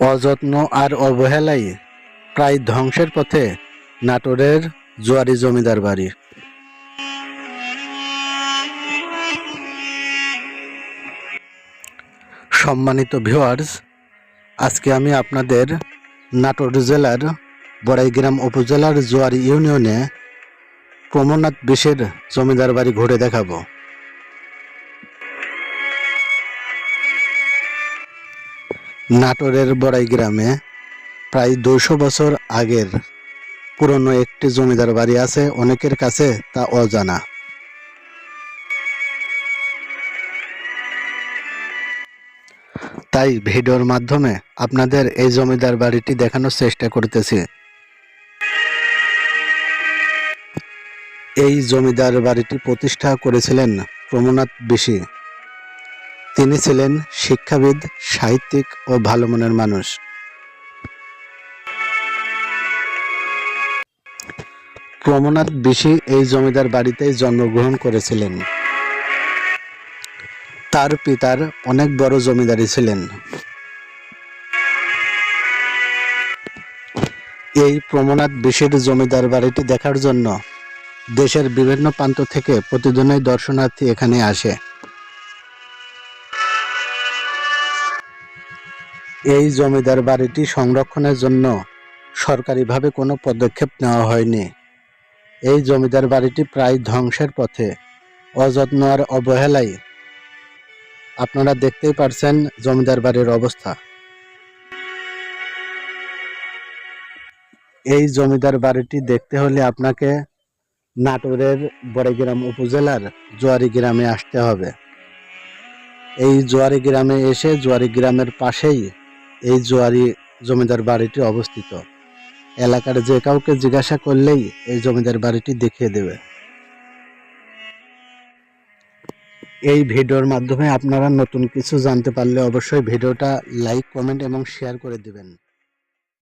অযত্ন আর অবহেলায় প্রায় ধ্বংসের পথে নাটোরের জোয়ারি জমিদার বাড়ি সম্মানিত ভিউয়ার্স আজকে আমি আপনাদের নাটোর জেলার বড়াইগ্রাম উপজেলার জোয়ারি ইউনিয়নে প্রমনাথ বিশের জমিদার বাড়ি ঘুরে দেখাবো। নাটোরের বড়াই গ্রামে প্রায় দুশো বছর আগের পুরনো একটি জমিদার বাড়ি আছে, অনেকের কাছে তা অজানা। তাই ভিডিওর মাধ্যমে আপনাদের এই জমিদার বাড়িটি দেখানোর চেষ্টা করতেছি। এই জমিদার বাড়িটি প্রতিষ্ঠা করেছিলেন প্রমনাথ বিশি। তিনি ছিলেন শিক্ষাবিদ, সাহিত্যিক ও ভালো মনের মানুষ। প্রমনাথ বিশি এই জমিদার বাড়িতেই জন্মগ্রহণ করেছিলেন। তার পিতার অনেক বড় জমিদারি ছিলেন। এই প্রমনাথ বিশির জমিদার বাড়িটি দেখার জন্য দেশের বিভিন্ন প্রান্ত থেকে প্রতিদিনই দর্শনার্থী এখানে আসে। এই জমিদার বাড়িটি সংরক্ষণের জন্য সরকারিভাবে কোনো পদক্ষেপ নেওয়া হয়নি। এই জমিদার বাড়িটি প্রায় ধ্বংসের পথে, অযত্ন আর অবহেলায় আপনারা দেখতেই পারছেন জমিদার বাড়ির অবস্থা। এই জমিদার বাড়িটি দেখতে হলে আপনাকে নাটোরের বড়গ্রাম উপজেলার জোয়ারি গ্রামে আসতে হবে। এই জোয়ারি গ্রামে এসে জোয়ারি গ্রামের পাশেই এই জোয়ারি জমিদার বাড়িটি অবস্থিত। এলাকার যে কাউকে জিজ্ঞাসা করলেই এই জমিদার বাড়িটি দেখিয়ে দেবে। এই ভিডিওর মাধ্যমে আপনারা নতুন কিছু জানতে পারলে অবশ্যই ভিডিওটা লাইক, কমেন্ট এবং শেয়ার করে দিবেন।